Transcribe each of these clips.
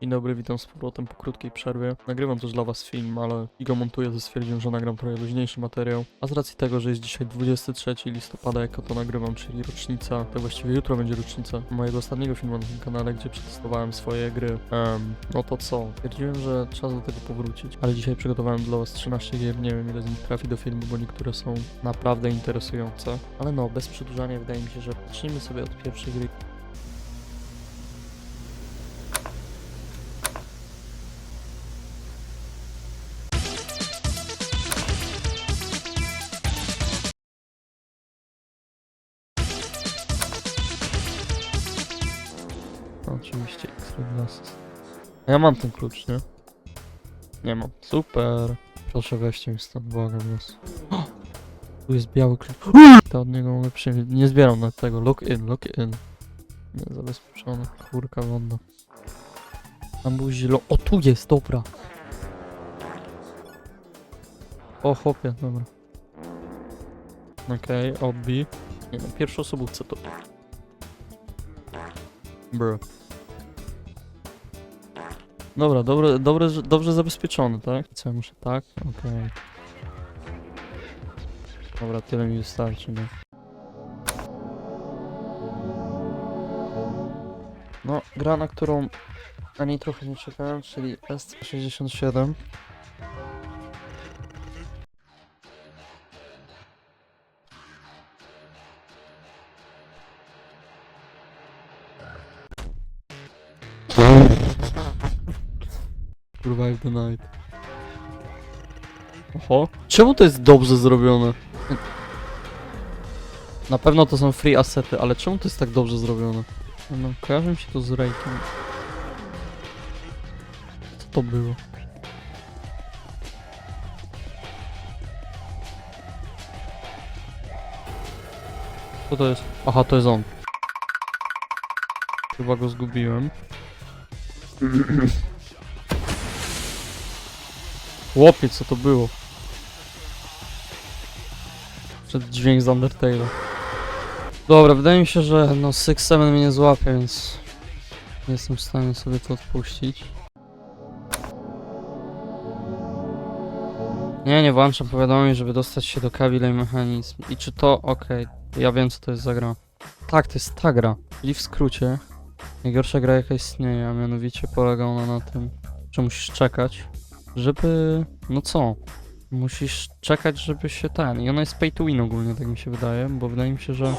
Dzień dobry, witam z powrotem po krótkiej przerwie. Nagrywam też dla was film, ale i go montuję, to stwierdziłem, że nagram trochę luźniejszy materiał. A z racji tego, że jest dzisiaj 23 listopada, jak to nagrywam, czyli rocznica, to właściwie jutro będzie rocznica mojego ostatniego filmu na tym kanale, gdzie przetestowałem swoje gry. Em, no to co? Stwierdziłem, że czas do tego powrócić. Ale dzisiaj przygotowałem dla was 13 gier, nie wiem ile z nich trafi do filmu, bo niektóre są naprawdę interesujące. Ale no, bez przedłużania wydaje mi się, że zacznijmy sobie od pierwszej gry, Oczywiście X-Ray Glasses. A ja mam ten klucz, nie? Nie mam. Super. Proszę weźcie mi stąd, błagam was. Tu jest biały klucz. To od niego mogę przyjąć. Nie zbieram na tego. Lock in, lock in. Nie, zabezpieczony. Kurka wodna. Tam był zielony. O, tu jest, dobra. O, chłopie, dobra. Okej, okay, odbij. Nie no, pierwszą osobówce to. Bro. Dobra, dobre, dobre, dobrze zabezpieczony, tak? Co ja muszę, tak? Okej. Dobra, tyle mi wystarczy, nie? No, gra, na którą na niej trochę nie czekałem, czyli S67. Survive the night. Oho. Czemu to jest dobrze zrobione? Na pewno to są free assety, ale czemu to jest tak dobrze zrobione? No, kojarzy mi się to z Rakiem. Co to było? Co to jest? Aha, to jest on. Chyba go zgubiłem. Chłopie, co to było? Przed dźwięk z Undertale'a. Dobra, wydaje mi się, że no Six Seven mnie nie złapie, więc nie jestem w stanie sobie to odpuścić. Nie, nie włączam powiadomień, żeby dostać się do Kabilej Mechanizm. I czy to... Okej, ja wiem co to jest za gra. Tak, to jest ta gra. Czyli w skrócie, najgorsza gra jaka istnieje, a mianowicie polega ona na tym, że musisz czekać, żeby... No co? Musisz czekać, żeby się ten... I ona jest pay to win ogólnie, tak mi się wydaje, bo wydaje mi się, że...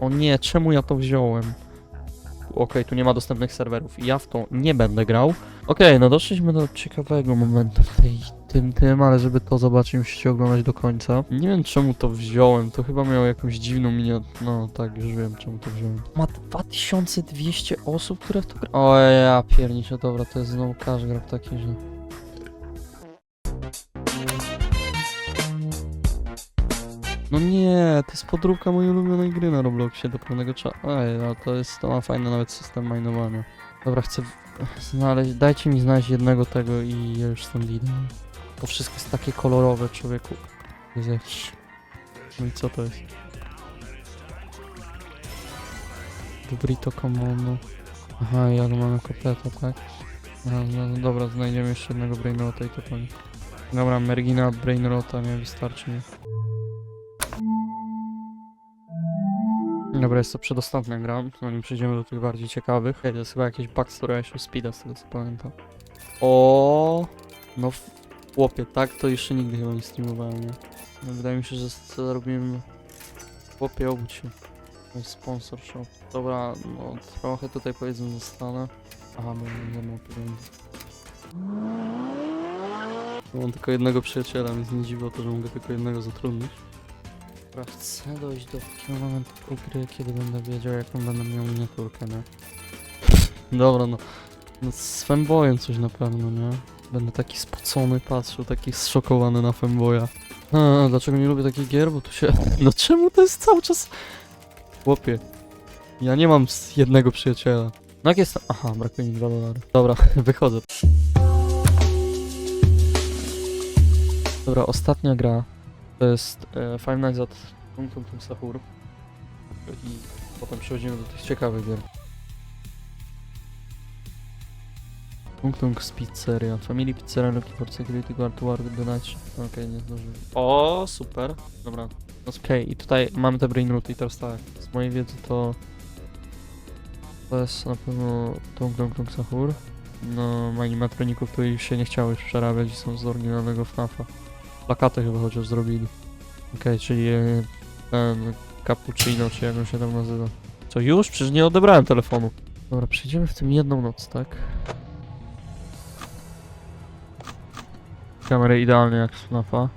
O nie, czemu ja to wziąłem? Okej, tu nie ma dostępnych serwerów ja w to nie będę grał. Okej, no doszliśmy do ciekawego momentu w tej, tym, tym, ale żeby to zobaczyć, musicie oglądać do końca. Nie wiem czemu to wziąłem, to chyba miało jakąś dziwną miniat... No tak, już wiem czemu to wziąłem. Ma 2200 osób, które w to gra... O ja pierniczę, dobra, to jest znowu każdy gra w taki, że... No nie, to jest podróbka mojej ulubionej gry na Robloxie do pełnego czasu. Ej, ale to jest, to ma fajny nawet system minowania. Dobra, chcę w- znaleźć, dajcie mi znaleźć jednego tego i ja już stąd idę. To wszystko jest takie kolorowe, człowieku. Jest. No i co to jest? Burrito Commando. Aha, ja mamy kotleta, tak? No, no, dobra, znajdziemy jeszcze jednego Brainrota i to koniec. Dobra, Mergina Brainrota nie wystarczy mi. Dobra, jest to przedostatnia gra, zanim przejdziemy do tych bardziej ciekawych. Ej, To jest chyba jakieś backstory Ash of Speeda, z tego co pamiętam. O, no chłopie, tak to jeszcze nigdy chyba nie streamowałem, nie? No, wydaje mi się, że co robimy... Chłopie, obudź się. Jest sponsor shop. Dobra, no trochę tutaj powiedzmy zostanę. Aha, bo nie mam pieniędzy. Mam tylko jednego przyjaciela, więc nie dziwiło to, że mogę tylko jednego zatrudnić. Dobra, chcę dojść do takiego momentu gry, kiedy będę wiedział, jaką będę miał miniaturkę, nie? Dobra, no. No z femboyem coś na pewno, nie? Będę taki spocony, patrzył, taki zszokowany na femboya. A, dlaczego nie lubię takich gier? Bo tu się... No czemu to jest cały czas... Chłopie. Ja nie mam jednego przyjaciela. No jak jest... Aha, brakuje mi 2 dolary. Dobra, wychodzę. Dobra, ostatnia gra to jest e, Five Nights at Tum Tum Sahur. i potem przechodzimy do tych ciekawych gier. Tung Tung z Pizzeria. Family Pizzeria looking for security guard work night. Okej, nie zdążyłem. O, super. Dobra. Okej, i tutaj mamy te brain rooty i teraz tak. Z mojej wiedzy to... To jest na pewno Tung Tung Tung Sahur. No, animatroników, już się nie chciały już przerabiać i są z oryginalnego FNAFa. Plakaty chyba chociaż zrobili. Okej, czyli e, ten cappuccino, czy jak on się tam nazywa. Co, już? Przecież nie odebrałem telefonu. Dobra, przejdziemy w tym jedną noc, tak? Kamerę idealnie jak z FNAFa.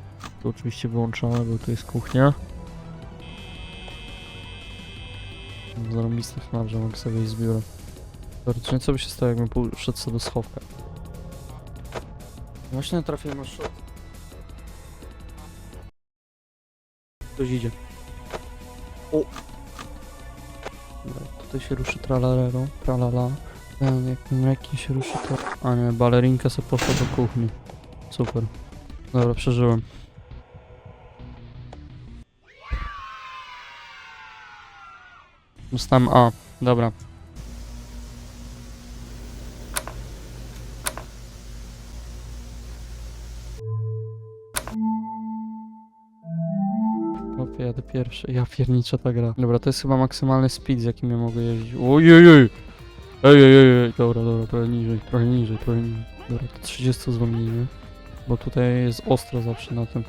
Tu oczywiście wyłączone, bo tu jest kuchnia. Zarąbisty FNAF, że mogę sobie iść z biura. Teoretycznie co by się stało, jakbym poszedł sobie do schowka? Właśnie trafiłem na shot. Ktoś idzie. O! Dobra, tutaj się ruszy tralalero, tralala. Ten, jak mleki się ruszy to... A nie, balerinka sobie poszła do kuchni. Super. Dobra, przeżyłem. Dostałem A. Dobra. Opie, jadę pierwszy. Ja pierniczę ta gra. Dobra, to jest chyba maksymalny speed, z jakim ja mogę jeździć. Ojej! Ej, ej, ej, ej, dobra, dobra, trochę niżej, trochę niżej, trochę niżej. Dobra, to 30 zwolnijmy. Bo tutaj jest ostro zawsze na tym.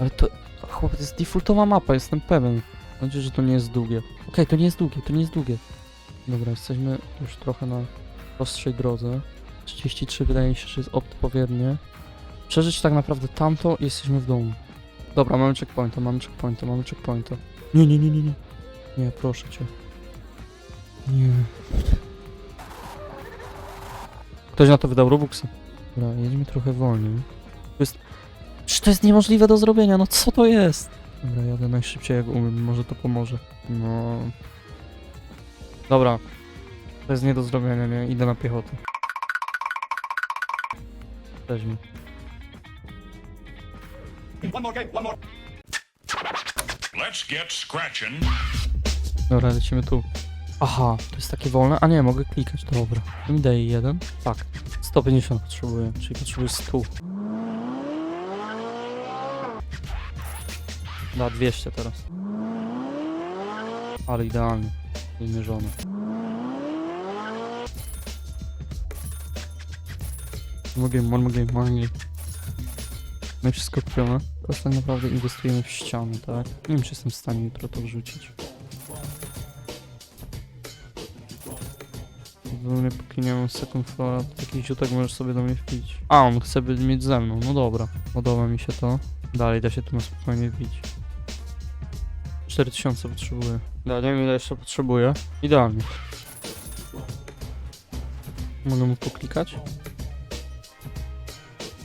Ale to... Chłopie, to jest defaultowa mapa, jestem pewien. Mam nadzieję, że to nie jest długie. Okej, to nie jest długie, to nie jest długie. Dobra, jesteśmy już trochę na prostszej drodze. 33 wydaje mi się, że jest odpowiednie. Przeżyć tak naprawdę tamto i jesteśmy w domu. Dobra, mamy checkpointa, mamy checkpointa, mamy checkpointa. Nie, nie, nie, nie, nie. Nie, proszę cię. Nie. Ktoś na to wydał Robuxy. Dobra, jedziemy trochę wolniej. To jest... Przecież to jest niemożliwe do zrobienia, no co to jest? Dobra, jadę najszybciej jak umiem, może to pomoże. No... Dobra. To jest nie do zrobienia, nie? Idę na piechotę. Weźmy. One more game, one more. Let's get scratching. Dobra, lecimy tu. Aha, to jest takie wolne? A nie, mogę klikać, dobra. Mi daje jeden? Tak. 150 potrzebuję, czyli potrzebuję 100. Da, 200 teraz. Ale idealnie. Wymierzone. One more game, one more game, i wszystko kupione. Teraz tak naprawdę inwestujemy w ściany, tak? Nie wiem, czy jestem w stanie jutro to wrzucić. Póki nie mam second floora, to taki ziutek możesz sobie do mnie wbić. A, on chce by mieć ze mną, no dobra. Podoba mi się to. Dalej da się tu na spokojnie wbić. 4000 potrzebuję. Da, nie wiem ile jeszcze potrzebuję. Idealnie. Mogę mu poklikać?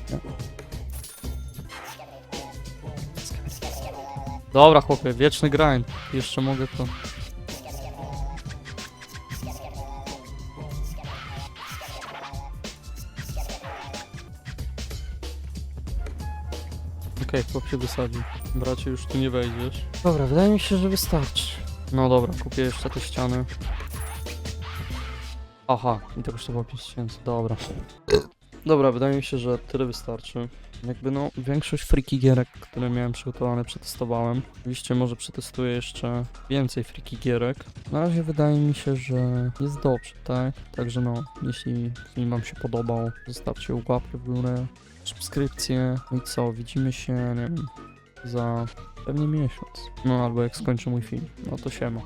Nie. Dobra chłopie, wieczny grind. Jeszcze mogę to... Okej, chłop się wysadził. Bracie, już tu nie wejdziesz. Dobra, wydaje mi się, że wystarczy. No dobra, kupię jeszcze te ściany. Aha, i to kosztowało 5000, dobra. Dobra, wydaje mi się, że tyle wystarczy. Jakby no, większość freaky gierek, które miałem przygotowane, przetestowałem. Oczywiście może przetestuję jeszcze więcej freaky gierek. Na razie wydaje mi się, że jest dobrze, tak? Także no, jeśli film wam się podobał, zostawcie łapkę w górę, subskrypcję. No i co, widzimy się, nie wiem, za pewnie miesiąc. No albo jak skończę mój film. No to siema.